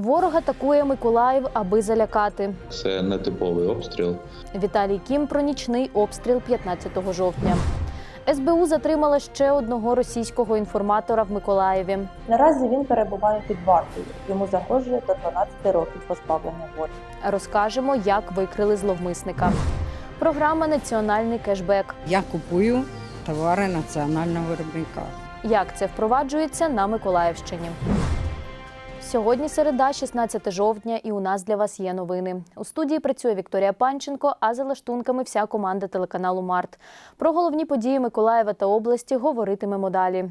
Ворог атакує Миколаїв, аби залякати. Це нетиповий обстріл. Віталій Кім про нічний обстріл 15 жовтня. СБУ затримала ще одного російського інформатора в Миколаєві. Наразі він перебуває під вартою. Йому загрожує до 12 років позбавлення волі. Розкажемо, як викрили зловмисника. Програма Національний кешбек. Я купую товари національного виробника. Як це впроваджується на Миколаївщині? Сьогодні середа, 16 жовтня, і у нас для вас є новини. У студії працює Вікторія Панченко, а за лаштунками вся команда телеканалу Март. Про головні події Миколаєва та області говоритимемо далі.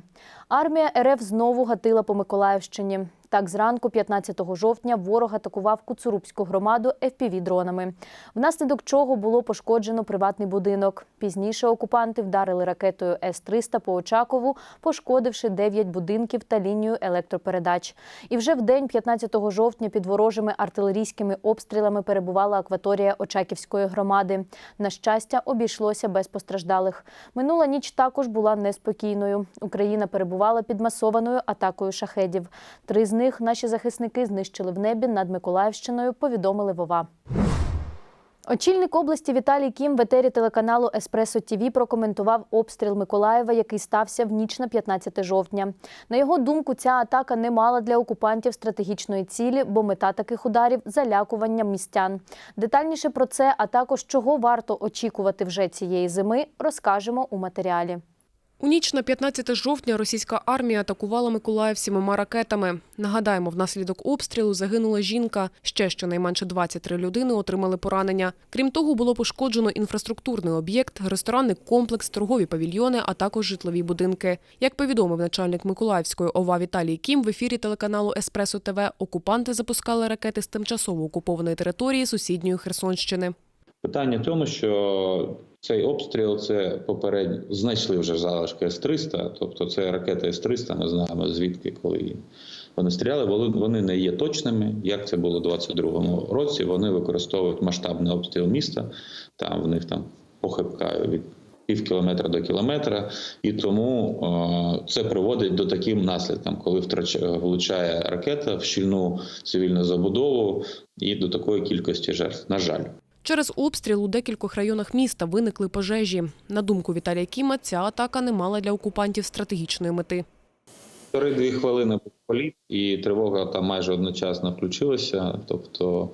Армія РФ знову гатила по Миколаївщині. Так, зранку, 15 жовтня, ворог атакував Куцурубську громаду FPV-дронами, внаслідок чого було пошкоджено приватний будинок. Пізніше окупанти вдарили ракетою С-300 по Очакову, пошкодивши 9 будинків та лінію електропередач. І вже в день 15 жовтня під ворожими артилерійськими обстрілами перебувала акваторія Очаківської громади. На щастя, обійшлося без постраждалих. Минула ніч також була неспокійною. Україна перебувала під масованою атакою шахедів. Три з них наші захисники знищили в небі над Миколаївщиною, повідомили Вова. Очільник області Віталій Кім в етері телеканалу Еспресо ТІВІ прокоментував обстріл Миколаєва, який стався в ніч на 15 жовтня. На його думку, ця атака не мала для окупантів стратегічної цілі, бо мета таких ударів залякування містян. Детальніше про це, а також чого варто очікувати вже цієї зими, розкажемо у матеріалі. У ніч на 15 жовтня російська армія атакувала Миколаїв сімома ракетами. Нагадаємо, внаслідок обстрілу загинула жінка. Ще щонайменше 23 людини отримали поранення. Крім того, було пошкоджено інфраструктурний об'єкт, ресторанний комплекс, торгові павільйони, а також житлові будинки. Як повідомив начальник Миколаївської ОВА Віталій Кім, в ефірі телеканалу Еспресо ТВ окупанти запускали ракети з тимчасово окупованої території сусідньої Херсонщини. Питання в тому, що цей обстріл це попередньо знайшли вже залишки С-300, тобто це ракети С-300, ми знаємо звідки, коли вони стріляли. Вони, не є точними. Як це було у 22-му році? Вони використовують масштабний обстріл міста. Там в них там похибка від пів кілометра до кілометра, і тому е, це приводить до таким наслідкам, коли втрачає влучає ракета в щільну цивільну забудову і до такої кількості жертв. На жаль. Через обстріл у декількох районах міста виникли пожежі. На думку Віталія Кіма, ця атака не мала для окупантів стратегічної мети. Півтори-дві хвилини політ, і тривога там майже одночасно включилася. Тобто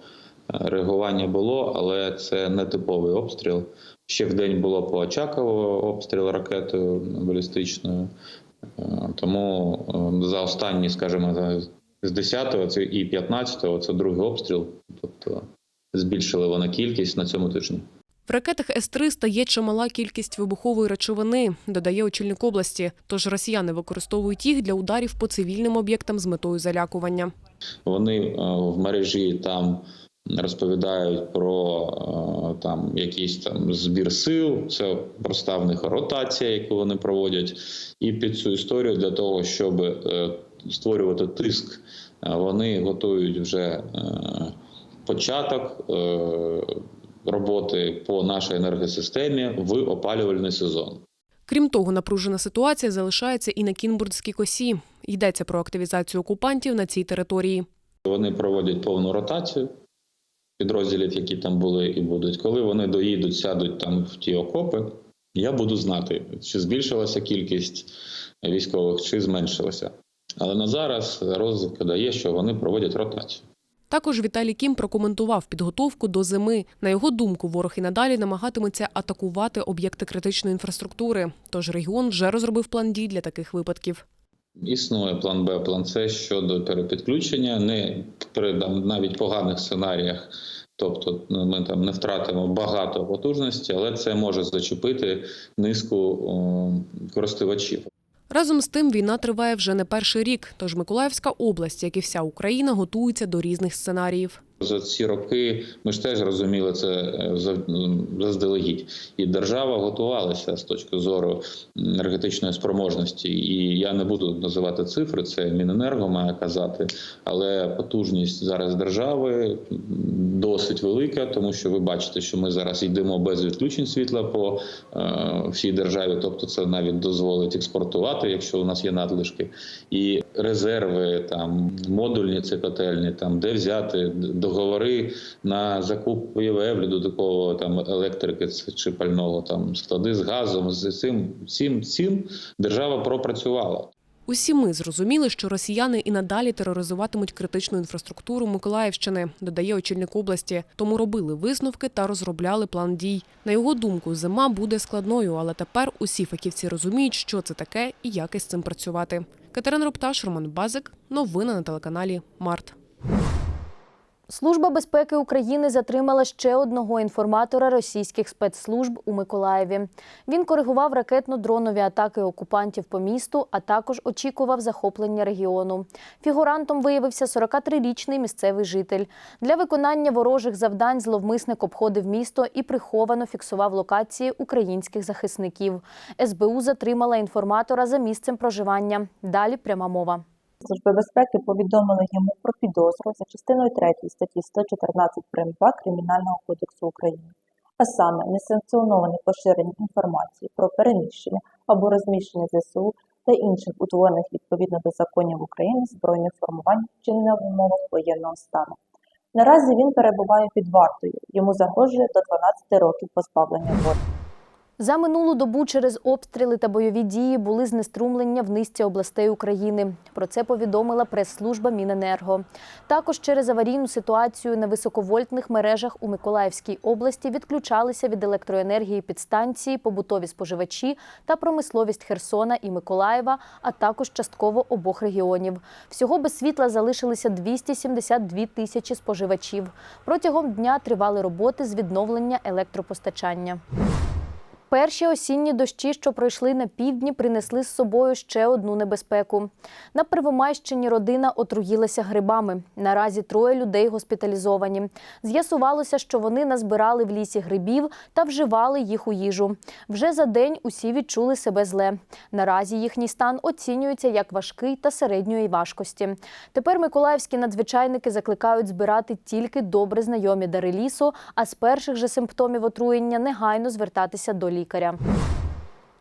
е, реагування було, але це не типовий обстріл. Ще в день було по Очакову обстріл ракетою балістичною. Е, Тому е, за останні, скажімо, з 10-го і 15-го це другий обстріл. Тобто збільшили вони кількість на цьому тижні. В ракетах С-300 є чимала кількість вибухової речовини, додає очільник області. Тож росіяни використовують їх для ударів по цивільним об'єктам з метою залякування. Вони е, в мережі там розповідають про е, там якийсь там збір сил. Це проста в них ротація, яку вони проводять. І під цю історію для того, щоб е, створювати тиск, вони готують вже початок е, роботи по нашій енергосистемі в опалювальний сезон. Крім того, напружена ситуація залишається і на Кінбурдській косі. Йдеться про активізацію окупантів на цій території. Вони проводять повну ротацію підрозділів, які там були і будуть. Коли вони доїдуть, сядуть там в ті окопи, я буду знати, чи збільшилася кількість військових, чи зменшилася. Але на зараз розвідка дає, що вони проводять ротацію. Також Віталій Кім прокоментував підготовку до зими. На його думку, ворог і надалі намагатиметься атакувати об'єкти критичної інфраструктури. Тож регіон вже розробив план дій для таких випадків. Існує план Б, план С щодо перепідключення, не при навіть поганих сценаріях. Тобто ми там не втратимо багато потужності, але це може зачепити низку користувачів. Разом з тим, війна триває вже не перший рік. Тож Миколаївська область, як і вся Україна, готується до різних сценаріїв. За ці роки ми ж теж розуміли це е, заздалегідь, і держава готувалася з точки зору енергетичної спроможності. І я не буду називати цифри, це Міненерго має казати, але потужність зараз держави досить велика, тому що ви бачите, що ми зараз йдемо без відключень світла по е, всій державі, тобто це навіть дозволить експортувати, якщо у нас є надлишки, і резерви там модульні ці котельні, там де взяти договори на закупку ЄВЕ додаткового там електрики чи пального, там склади з газом. З цим всім цим держава пропрацювала. Усі ми зрозуміли, що росіяни і надалі тероризуватимуть критичну інфраструктуру Миколаївщини, додає очільник області. Тому робили висновки та розробляли план дій. На його думку, зима буде складною, але тепер усі фахівці розуміють, що це таке і як із цим працювати. Катерина Рупташ, Роман Базик. Новини на телеканалі Март. Служба безпеки України затримала ще одного інформатора російських спецслужб у Миколаєві. Він коригував ракетно-дронові атаки окупантів по місту, а також очікував захоплення регіону. Фігурантом виявився 43-річний місцевий житель. Для виконання ворожих завдань зловмисник обходив місто і приховано фіксував локації українських захисників. СБУ затримала інформатора за місцем проживання. Далі пряма мова. Служби безпеки повідомили йому про підозру за частиною 3 статті 114 прим. 2 Кримінального кодексу України, а саме несанкціоноване поширення інформації про переміщення або розміщення ЗСУ та інших утворених відповідно до законів України збройних формувань, вчинене в умовах воєнного стану. Наразі він перебуває під вартою. Йому загрожує до 12 років позбавлення волі. За минулу добу через обстріли та бойові дії були знеструмлення в низці областей України. Про це повідомила прес-служба Міненерго. Також через аварійну ситуацію на високовольтних мережах у Миколаївській області відключалися від електроенергії підстанції, побутові споживачі та промисловість Херсона і Миколаєва, а також частково обох регіонів. Всього без світла залишилися 272 тисячі споживачів. Протягом дня тривали роботи з відновлення електропостачання. Перші осінні дощі, що пройшли на півдні, принесли з собою ще одну небезпеку. На Первомайщині родина отруїлася грибами. Наразі троє людей госпіталізовані. З'ясувалося, що вони назбирали в лісі грибів та вживали їх у їжу. Вже за день усі відчули себе зле. Наразі їхній стан оцінюється як важкий та середньої важкості. Тепер миколаївські надзвичайники закликають збирати тільки добре знайомі дари лісу, а з перших же симптомів отруєння негайно звертатися до лікаря. лікаря.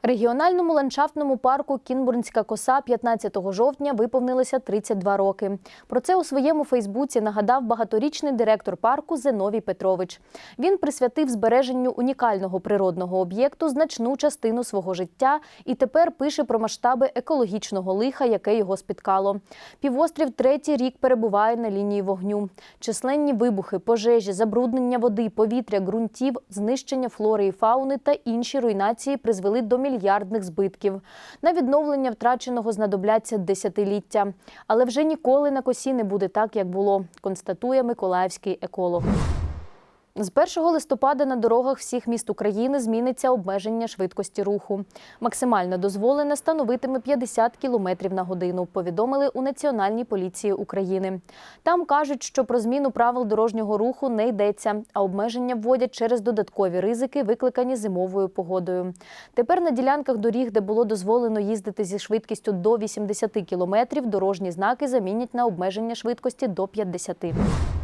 Регіональному ландшафтному парку Кінбурнська коса 15 жовтня виповнилося 32 роки. Про це у своєму Фейсбуці нагадав багаторічний директор парку Зиновій Петрович. Він присвятив збереженню унікального природного об'єкту значну частину свого життя і тепер пише про масштаби екологічного лиха, яке його спіткало. Півострів третій рік перебуває на лінії вогню. Численні вибухи, пожежі, забруднення води, повітря, ґрунтів, знищення флори і фауни та інші руйнації призвели до мільярдних збитків. На відновлення втраченого знадобляться десятиліття. Але вже ніколи на косі не буде так, як було, констатує миколаївський еколог. З 1 листопада на дорогах всіх міст України зміниться обмеження швидкості руху. Максимально дозволене становитиме 50 км на годину, повідомили у Національній поліції України. Там кажуть, що про зміну правил дорожнього руху не йдеться, а обмеження вводять через додаткові ризики, викликані зимовою погодою. Тепер на ділянках доріг, де було дозволено їздити зі швидкістю до 80 км, дорожні знаки замінять на обмеження швидкості до 50 км.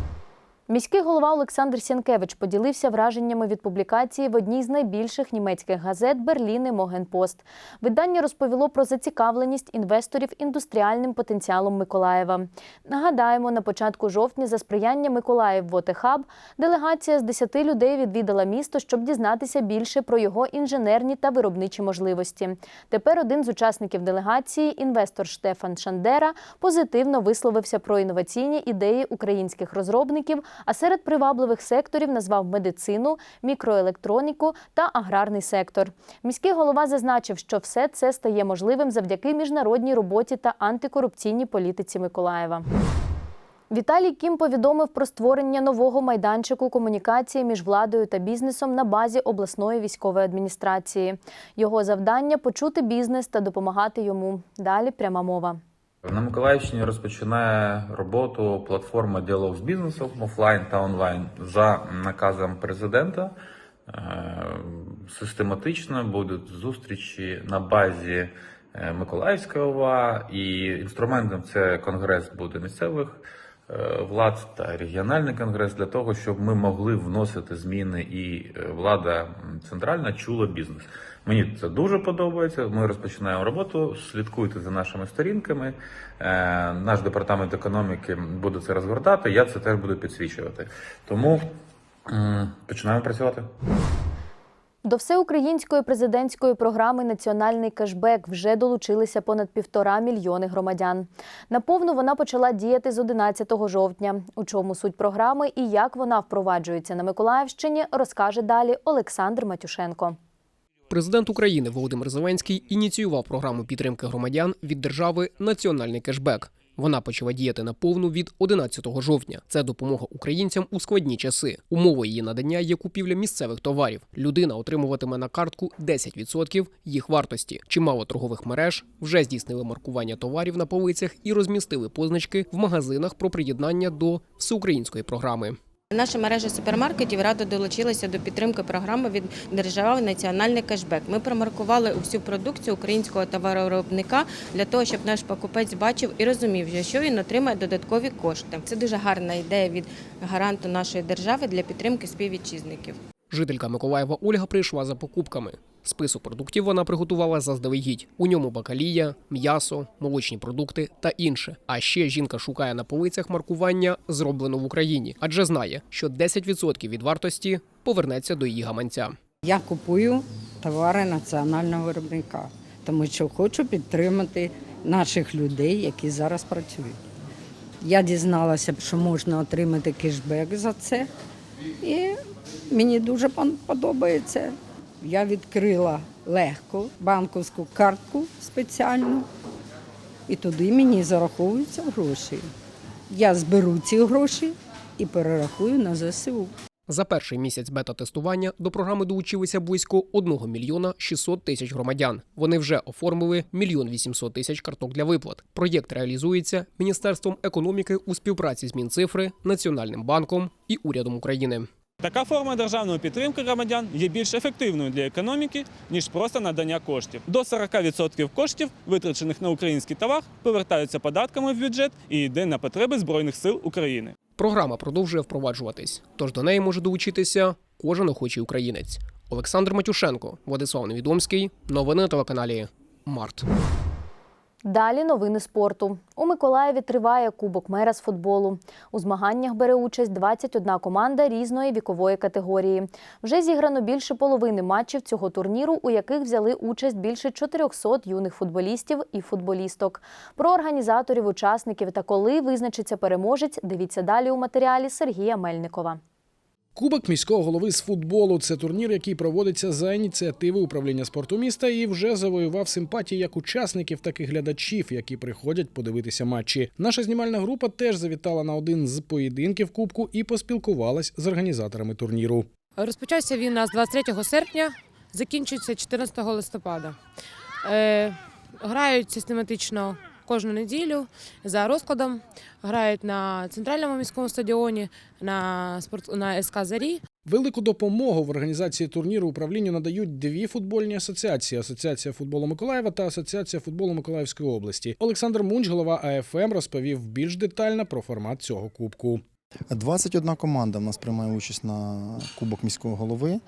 Міський голова Олександр Сянкевич поділився враженнями від публікації в одній з найбільших німецьких газет Берлін і Могенпост. Видання розповіло про зацікавленість інвесторів індустріальним потенціалом Миколаєва. Нагадаємо, на початку жовтня за сприяння Миколаїв Вотехаб делегація з 10 людей відвідала місто, щоб дізнатися більше про його інженерні та виробничі можливості. Тепер один з учасників делегації, інвестор Штефан Шандера, позитивно висловився про інноваційні ідеї українських розробників, А серед привабливих секторів назвав медицину, мікроелектроніку та аграрний сектор. Міський голова зазначив, що все це стає можливим завдяки міжнародній роботі та антикорупційній політиці Миколаєва. Віталій Кім повідомив про створення нового майданчику комунікації між владою та бізнесом на базі обласної військової адміністрації. Його завдання почути бізнес та допомагати йому. Далі пряма мова. На Миколаївщині розпочинає роботу платформа діалог з бізнесом офлайн та онлайн за наказом президента. Е, Систематично будуть зустрічі на базі е, Миколаївської ОВА, і інструментом це конгрес буде місцевих влад та регіональний конгрес для того, щоб ми могли вносити зміни і е, влада центральна чула бізнес. Мені це дуже подобається. Ми розпочинаємо роботу. Слідкуйте за нашими сторінками. Е, Наш департамент економіки буде це розгортати. Я це теж буду підсвічувати. Тому починаємо працювати. До всеукраїнської президентської програми Національний кешбек вже долучилися понад півтора мільйони громадян. Наповну вона почала діяти з 11 жовтня. У чому суть програми і як вона впроваджується на Миколаївщині, розкаже далі Олександр Матюшенко. Президент України Володимир Зеленський ініціював програму підтримки громадян від держави Національний кешбек. Вона почала діяти наповну від 11 жовтня. Це допомога українцям у складні часи. Умови її надання є купівля місцевих товарів. Людина отримуватиме на картку 10% їх вартості. Чимало торгових мереж вже здійснили маркування товарів на полицях і розмістили позначки в магазинах про приєднання до всеукраїнської програми. Наша мережа супермаркетів радо долучилася до підтримки програми від держави Національний кешбек. Ми промаркували всю продукцію українського товаровиробника для того, щоб наш покупець бачив і розумів, що він отримає додаткові кошти. Це дуже гарна ідея від гаранту нашої держави для підтримки співвітчизників. Жителька Миколаєва Ольга прийшла за покупками. Список продуктів вона приготувала заздалегідь. У ньому бакалія, м'ясо, молочні продукти та інше. А ще жінка шукає на полицях маркування зроблено в Україні, адже знає, що 10% від вартості повернеться до її гаманця. Я купую товари національного виробника, тому що хочу підтримати наших людей, які зараз працюють. Я дізналася, що можна отримати кешбек за це, і мені дуже подобається. Я відкрила легко банківську картку спеціальну, і туди мені зараховуються гроші. Я зберу ці гроші і перерахую на ЗСУ. За перший місяць бета-тестування до програми долучилися близько 1 мільйона 600 тисяч громадян. Вони вже оформили мільйон 800 тисяч карток для виплат. Проєкт реалізується Міністерством економіки у співпраці з Мінцифри, Національним банком і урядом України. Така форма державної підтримки громадян є більш ефективною для економіки, ніж просто надання коштів. До 40% коштів, витрачених на український товар, повертаються податками в бюджет і йде на потреби Збройних сил України. Програма продовжує впроваджуватись, тож до неї може долучитися кожен охочий українець. Олександр Матюшенко, Владислав Невідомський. Новини на телеканалі Март. Далі новини спорту. У Миколаєві триває Кубок мера з футболу. У змаганнях бере участь 21 команда різної вікової категорії. Вже зіграно більше половини матчів цього турніру, у яких взяли участь більше 400 юних футболістів і футболісток. Про організаторів, учасників та коли визначиться переможець, дивіться далі у матеріалі Сергія Мельникова. Кубок міського голови з футболу це турнір, який проводиться за ініціативи управління спорту міста і вже завоював симпатії як учасників, так і глядачів, які приходять подивитися матчі. Наша знімальна група теж завітала на один з поєдинків кубку і поспілкувалась з організаторами турніру. Розпочався він у нас 23 серпня, закінчується 14 листопада. Е, грають систематично кожну неділю за розкладом. Грають на центральному міському стадіоні, на спорт на СК Зарі. Велику допомогу в організації турніру управлінню надають дві футбольні асоціації: Асоціація футболу Миколаєва та Асоціація футболу Миколаївської області. Олександр Мунч, голова АФМ, розповів більш детально про формат цього кубку. 21 команда в нас приймає участь на Кубок міського голови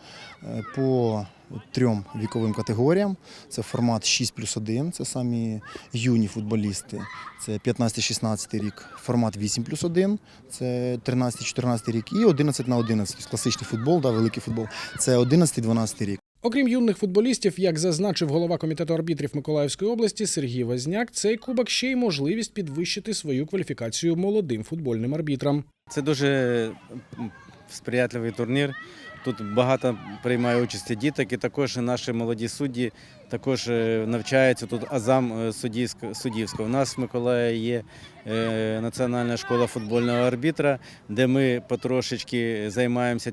е, по трьом віковим категоріям. Це формат 6 плюс 1, це самі юні футболісти, це 15-16 рік, формат 8 плюс 1, це 13-14 рік, і 11 на 11, класичний футбол, да, великий футбол, це 11-12 рік. Окрім юних футболістів, як зазначив голова комітету арбітрів Миколаївської області Сергій Возняк, цей кубок ще й можливість підвищити свою кваліфікацію молодим футбольним арбітрам. Це дуже сприятливий турнір. Тут багато приймає участі діток, і також наші молоді судді також е, навчаються тут азам е, суддівсько- суддівського. У нас в Миколаї є е, Національна школа футбольного арбітра, де ми потрошечки займаємося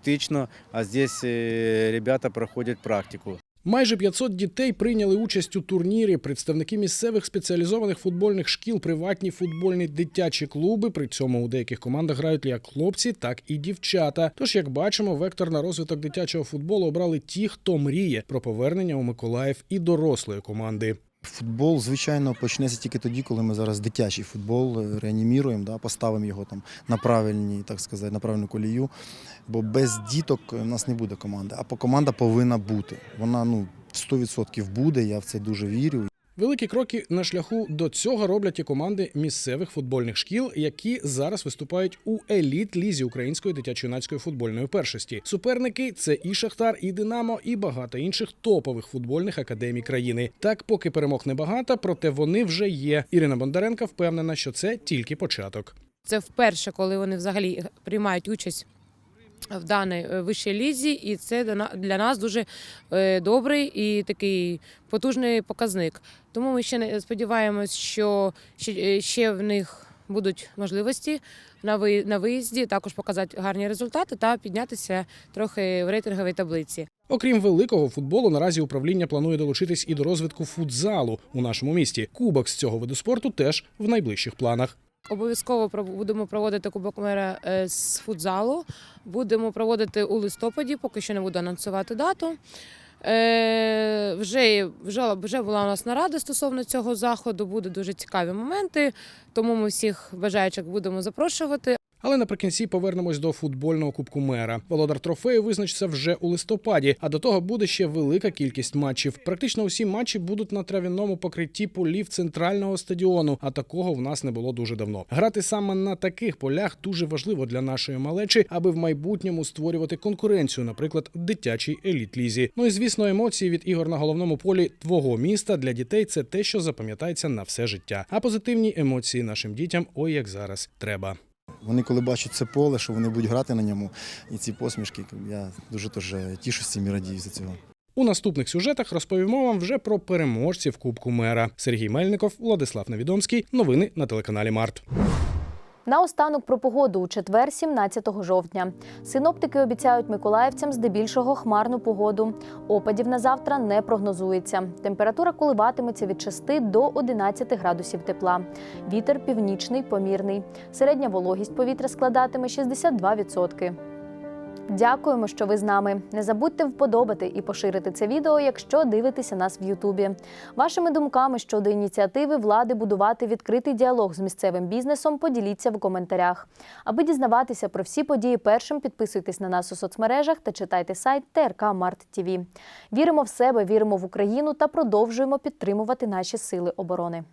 теоретично, а здесь е, ребята проходять практику. Майже 500 дітей прийняли участь у турнірі. Представники місцевих спеціалізованих футбольних шкіл, приватні футбольні дитячі клуби. При цьому у деяких командах грають як хлопці, так і дівчата. Тож, як бачимо, вектор на розвиток дитячого футболу обрали ті, хто мріє про повернення у Миколаїв і дорослої команди. Футбол, звичайно, почнеться тільки тоді, коли ми зараз дитячий футбол е, реаніміруємо, да, поставимо його там на правильні, так сказати, на правильну колію. Бо без діток в нас не буде команди. А команда повинна бути. Вона ну 100% буде. Я в це дуже вірю. Великі кроки на шляху до цього роблять і команди місцевих футбольних шкіл, які зараз виступають у еліт лізі української дитячо-юнацької футбольної першості. Суперники це і Шахтар, і Динамо, і багато інших топових футбольних академій країни. Так, поки перемог небагато, проте вони вже є. Ірина Бондаренка впевнена, що це тільки початок. Це вперше, коли вони взагалі приймають участь в даній е, вищій лізі, і це для нас дуже е, добрий і такий потужний показник. Тому ми ще не- сподіваємось, що ще, е, в них будуть можливості на виїзді також показати гарні результати та піднятися трохи в рейтинговій таблиці. Окрім великого футболу, наразі управління планує долучитись і до розвитку футзалу у нашому місті. Кубок з цього виду спорту теж в найближчих планах. Обов'язково будемо проводити Кубок мера е, з футзалу. Будемо проводити у листопаді, поки що не буду анонсувати дату. Е, вже, вже, вже була у нас нарада стосовно цього заходу. Будуть дуже цікаві моменти, тому ми всіх бажаючих будемо запрошувати. Але наприкінці повернемось до футбольного кубку мера. Володар трофею визначиться вже у листопаді. А до того буде ще велика кількість матчів. Практично усі матчі будуть на трав'яному покритті полів центрального стадіону. А такого в нас не було дуже давно. Грати саме на таких полях дуже важливо для нашої малечі, аби в майбутньому створювати конкуренцію, наприклад, дитячій еліт-лізі. Ну і звісно, емоції від ігор на головному полі твого міста для дітей це те, що запам'ятається на все життя. А позитивні емоції нашим дітям ой як зараз треба. Вони коли бачать це поле, що вони будуть грати на ньому, і ці посмішки, я дуже теж тішуся і радію за цього. У наступних сюжетах розповімо вам вже про переможців Кубку мера. Сергій Мельников, Владислав Невідомський. Новини на телеканалі Март. Наостанок про погоду у четвер, 17 жовтня. Синоптики обіцяють миколаївцям здебільшого хмарну погоду. Опадів на завтра не прогнозується. Температура коливатиметься від 6 до 11 градусів тепла. Вітер північний, помірний. Середня вологість повітря складатиме 62%. Дякуємо, що ви з нами. Не забудьте вподобати і поширити це відео, якщо дивитеся нас в Ютубі. Вашими думками щодо ініціативи влади будувати відкритий діалог з місцевим бізнесом поділіться в коментарях. Аби дізнаватися про всі події першим, підписуйтесь на нас у соцмережах та читайте сайт ТРК Март ТІВІ. Віримо в себе, віримо в Україну та продовжуємо підтримувати наші сили оборони.